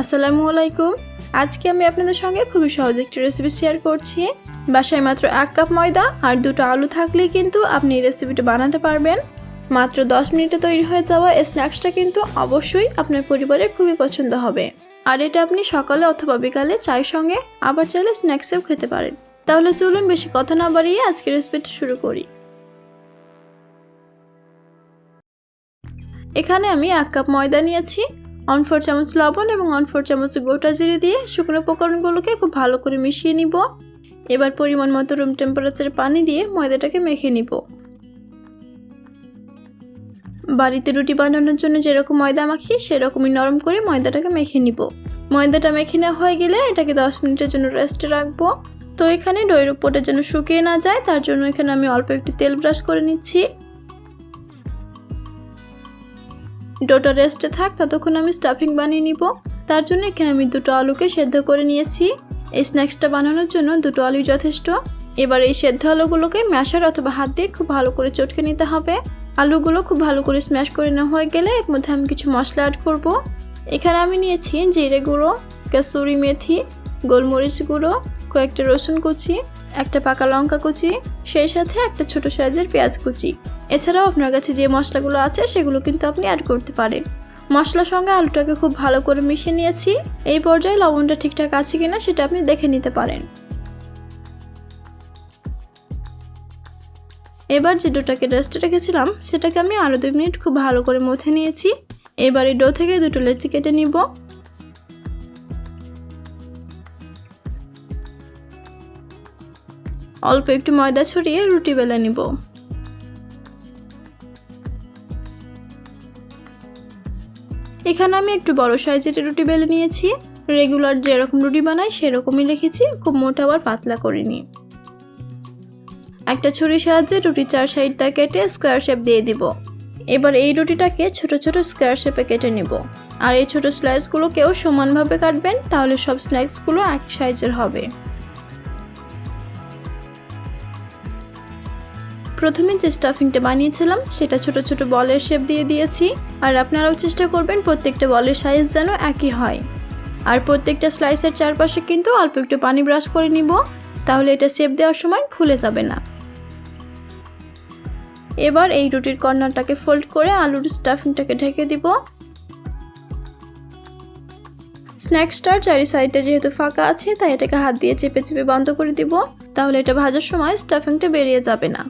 আসসালামু আলাইকুম। আজকে আমি আপনাদের সঙ্গে খুবই সহজ একটি রেসিপি শেয়ার করছি। বাসায় মাত্র এক কাপ ময়দা আর দুটো আলু থাকলেই কিন্তু আপনি এই রেসিপিটা বানাতে পারবেন। মাত্র দশ মিনিটে তৈরি হয়ে যাওয়া এই স্ন্যাক্সটা কিন্তু অবশ্যই আপনার পরিবারে খুবই পছন্দ হবে। আর এটা আপনি সকালে অথবা বিকালে চায়ের সঙ্গে আবার চাইলে স্ন্যাক্সেও খেতে পারেন। তাহলে চলুন বেশি কথা না বাড়িয়ে আজকের রেসিপিটা শুরু করি। এখানে আমি এক কাপ ময়দা নিয়েছি। অন ফোর চামচ লবণ এবং অন ফোর চামচ গোটা জিরে দিয়ে শুকনো উপকরণগুলোকে খুব ভালো করে মিশিয়ে নিব। এবার পরিমাণ মতো রুম টেম্পারেচারে পানি দিয়ে ময়দাটাকে মেখে নিব। বাড়িতে রুটি বানানোর জন্য যেরকম ময়দা মাখি, সেরকমই নরম করে ময়দাটাকে মেখে নিব। ময়দাটা মেখে নেওয়া হয়ে গেলে এটাকে দশ মিনিটের জন্য রেস্টে রাখব। তো এখানে দইয়ের উপরটা যেন শুকিয়ে না যায়, তার জন্য এখানে আমি অল্প একটু তেল ব্রাশ করে নিচ্ছি। ডোটা রেস্টে থাক, ততক্ষণ আমি স্টাফিং বানিয়ে নিব। তার জন্য এখানে আমি দুটো আলুকে সেদ্ধ করে নিয়েছি। এই স্ন্যাক্সটা বানানোর জন্য দুটো আলুই যথেষ্ট। এবার এই সেদ্ধ আলুগুলোকে ম্যাশার অথবা হাত দিয়ে খুব ভালো করে চটকে নিতে হবে। আলুগুলো খুব ভালো করে স্ম্যাশ করে নেওয়া হয়ে গেলে এর মধ্যে আমি কিছু মশলা অ্যাড করব। এখানে আমি নিয়েছি জিরে গুঁড়ো, কাসুরি মেথি, গোলমরিচ গুঁড়ো, কয়েকটা রসুন কুচি, একটা পাকা লঙ্কা কুচি, সেই সাথে একটা ছোট সাইজের পেঁয়াজ কুচি। এছাড়াও আপনার কাছে যে মশলাগুলো আছে, সেগুলো কিন্তু আপনি অ্যাড করতে পারেন। মশলার সঙ্গে আলুটাকে খুব ভালো করে মিশিয়ে নিয়েছি। এই পর্যায়ে লবণটা ঠিকঠাক আছে কিনা সেটা আপনি দেখে নিতে পারেন। এবার যে ডোটাকে রেস্টে রেখেছিলাম, সেটাকে আমি আরও দুই মিনিট খুব ভালো করে মথে নিয়েছি। এবার এই ডো থেকে দুটো লেচি কেটে নিব। অল্প একটু ময়দা ছড়িয়ে রুটি বেলে নিব। এখানে আমি একটু বড় সাইজের রুটি বেলে নিয়েছি। রেগুলার যেরকম রুটি বানাই, সেরকমই রেখেছি। খুব মোটা আবার পাতলা করিনি একটা ছুরির সাহায্যে রুটির চার সাইডটা কেটে স্কোয়ার শেপ দিয়ে দিব। এবার এই রুটিটাকে ছোট ছোট স্কোয়ার শেপে কেটে নিব। আর এই ছোট স্লাইসগুলোকেও সমানভাবে কাটবেন, তাহলে সব স্ন্যাক্সগুলো এক সাইজের হবে। প্রথমে যে স্টাফিংটা বানিয়েছিলাম, সেটা ছোট ছোট বলের শেপ দিয়ে দিয়েছি। আর আপনারাও চেষ্টা করবেন প্রত্যেকটা বলের সাইজ যেন একই হয়। আর প্রত্যেকটা স্লাইসের চারপাশে কিন্তু অল্প একটু পানি ব্রাশ করে নিব, তাহলে এটা শেপ দেওয়ার সময় খুলে যাবে না। এবার এই রুটির কর্নারটাকে ফোল্ড করে আলুর স্টাফিংটাকে ঢেকে দিব। স্ন্যাক্সটার চারি সাইডে যেহেতু ফাঁকা আছে, তাই এটাকে হাত দিয়ে চেপে চেপে বন্ধ করে দিব। তাহলে এটা ভাজার সময় স্টাফিংটা বেরিয়ে যাবে না।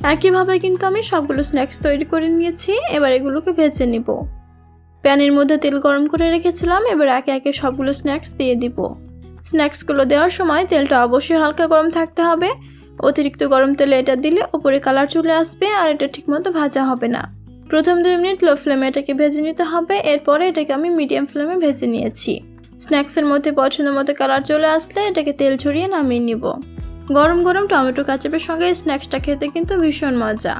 একইভাবে কিন্তু আমি সবগুলো স্ন্যাক্স তৈরি করে নিয়েছি, এবার এগুলোকে ভেজে নিব। প্যানের মধ্যে তেল গরম করে রেখেছিলাম, এবার একে একে সবগুলো স্ন্যাক্স দিয়ে দিব। স্ন্যাক্সগুলো দেওয়ার সময় তেলটা অবশ্যই হালকা গরম থাকতে হবে। অতিরিক্ত গরম তেলে এটা দিলে ওপরে কালার চলে আসবে আর এটা ঠিকমতো ভাজা হবে না। প্রথম দুই মিনিট লো ফ্লেমে এটাকে ভেজে নিতে হবে, এরপরে এটাকে আমি মিডিয়াম ফ্লেমে ভেজে নিয়েছি। স্ন্যাক্সের মধ্যে পছন্দ মতো কালার চলে আসলে এটাকে তেল ছড়িয়ে নামিয়ে নিব। গরম গরম টমেটো কাচাপের সঙ্গে স্ন্যাক্সটা খেতে কিন্তু ভীষণ মজা।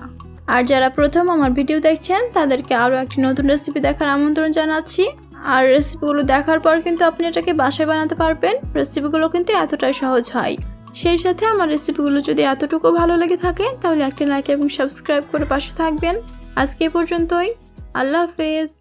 আর যারা প্রথম আমার ভিডিও দেখছেন, তাদেরকে আরও একটি নতুন রেসিপি দেখার আমন্ত্রণ জানাচ্ছি। আর রেসিপিগুলো দেখার পর কিন্তু আপনি এটাকে বাসায় বানাতে পারবেন। রেসিপিগুলো কিন্তু এতটাই সহজ হয়। সেই সাথে আমার রেসিপিগুলো যদি এতটুকু ভালো লেগে থাকে, তাহলে একটি লাইক এবং সাবস্ক্রাইব করে পাশে থাকবেন। আজকে পর্যন্তই। আল্লাহ হাফেজ।